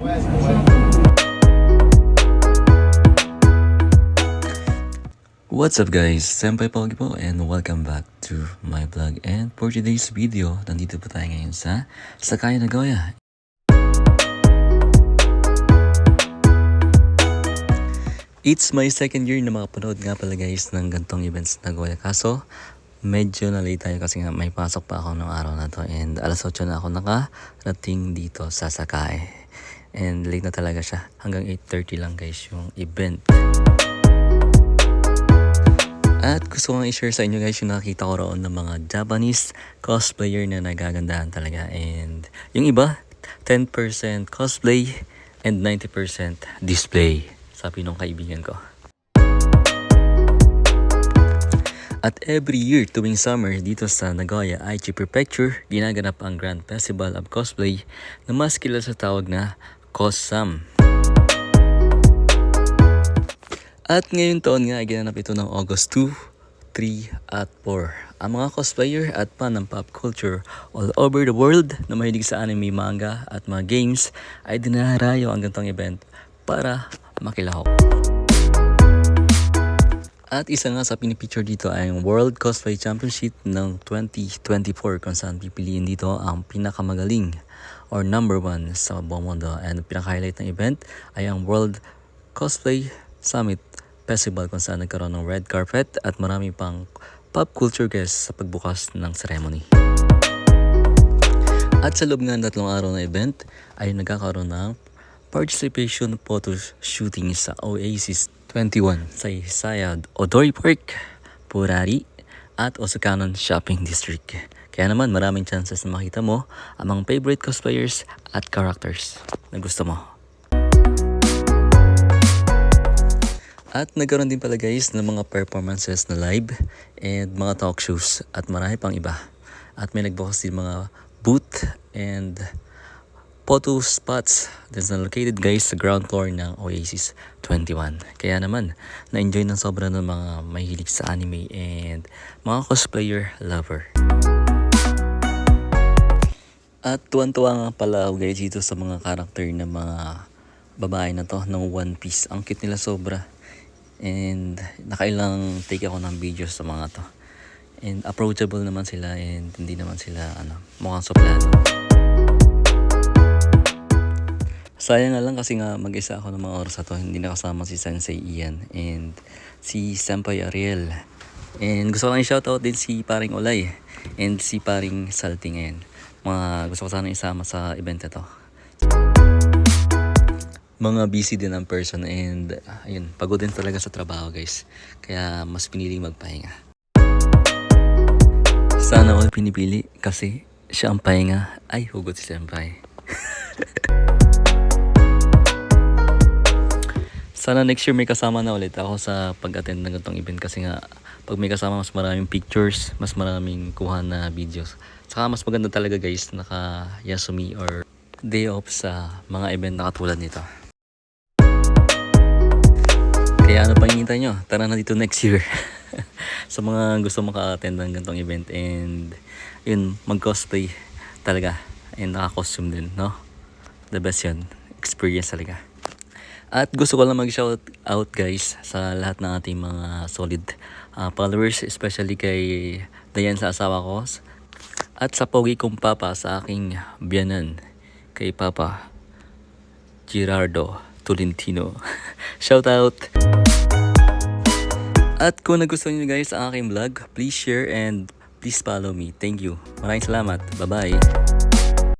What's up guys? Senpai Pogi po and welcome back to my vlog and for today's video, nandito po tayo ngayon sa Sakaya Nagoya. It's my second year na makapanood nga pala guys ng gantong events na Nagoya. Kaso, medyo na late tayo kasi nga may pasok pa ako ng araw na to and alas 8 na ako nakarating dito sa Sakay. And late na talaga siya. Hanggang 8.30 lang guys yung event. At gusto kong i-share sa inyo guys yung nakita ko roon ng mga Japanese cosplayer na nagagandahan talaga. And yung iba, 10% cosplay and 90% display. Sabi nung kaibigan ko. At every year tuwing summer dito sa Nagoya, Aichi Prefecture, ginaganap ang Grand Festival of Cosplay na mas kilala sa tawag na Kosam. At ngayon taon nga, ginanap ito ng August 2, 3 at 4. Ang mga cosplayer at fan ng pop culture all over the world na mahilig sa anime, manga at mga games ay dinarayo ang gantong event para makilahok. At isa nga sa pinipicture dito ay ang World Cosplay Championship ng 2024 kung saan pipiliin dito ang pinakamagaling or number one sa buong mundo. And pinaka-highlight ng event ay ang World Cosplay Summit Festival kung saan nagkaroon ng red carpet at marami pang pop culture guests sa pagbukas ng ceremony. At sa loob ng tatlong araw na event ay nagkakaroon ng participation photo shooting sa Oasis 21 sa Hisaya Odori Park, Purari at Osakanon Shopping District. Kaya naman maraming chances na makita mo ang mga favorite cosplayers at characters na gusto mo. At nagkaroon din pala guys ng mga performances na live and mga talk shows at marami pang iba. At may nagbukas din mga booth and photo spots that's located guys sa ground floor ng Oasis 21. Kaya naman, na-enjoy ng sobra ng mga mahilig sa anime and mga cosplayer lover. At tuwan-tuwa nga pala ako guys dito sa mga karakter ng mga babae na to ng One Piece. Ang cute nila sobra. And nakailang take ako ng videos sa mga to. And approachable naman sila and hindi naman sila ano, mukhang suplado. Sayang nga lang kasi nga mag-isa ako ng mga oras na. Hindi nakasama si Sensei Ian and si Senpai Ariel. And gusto ko lang i-shoutout din si paring Olay and si paring Salty ngayon. Mga gusto ko sana isama sa event na to mga busy din ang person and ayun, pagod din talaga sa trabaho guys. Kaya mas pinili magpahinga. Sana all pinipili kasi siya ang pahinga ay hugot si Senpai. Sana next year may kasama na ulit ako sa pag-attend ng ganitong event kasi nga pag may kasama mas maraming pictures, mas maraming kuha na videos. Saka mas maganda talaga guys naka Yasumi or day off sa mga event na katulad nito. Kaya ano pang hinihintay nyo? Tara na dito next year. sa mga gusto maka-attend ng ganitong event and yun, mag-cosplay talaga and naka-costume din, no? The best yun. Experience talaga. At gusto ko lang mag-shout out guys sa lahat ng ating mga solid uh, followers, especially kay Dayan sa asawa ko at sa pogi kong papa sa aking biyanan kay Papa Gerardo Tolentino. Shout out! At kung nagustuhan nyo guys ang aking vlog, please share and please follow me. Thank you. Maraming salamat. Bye-bye.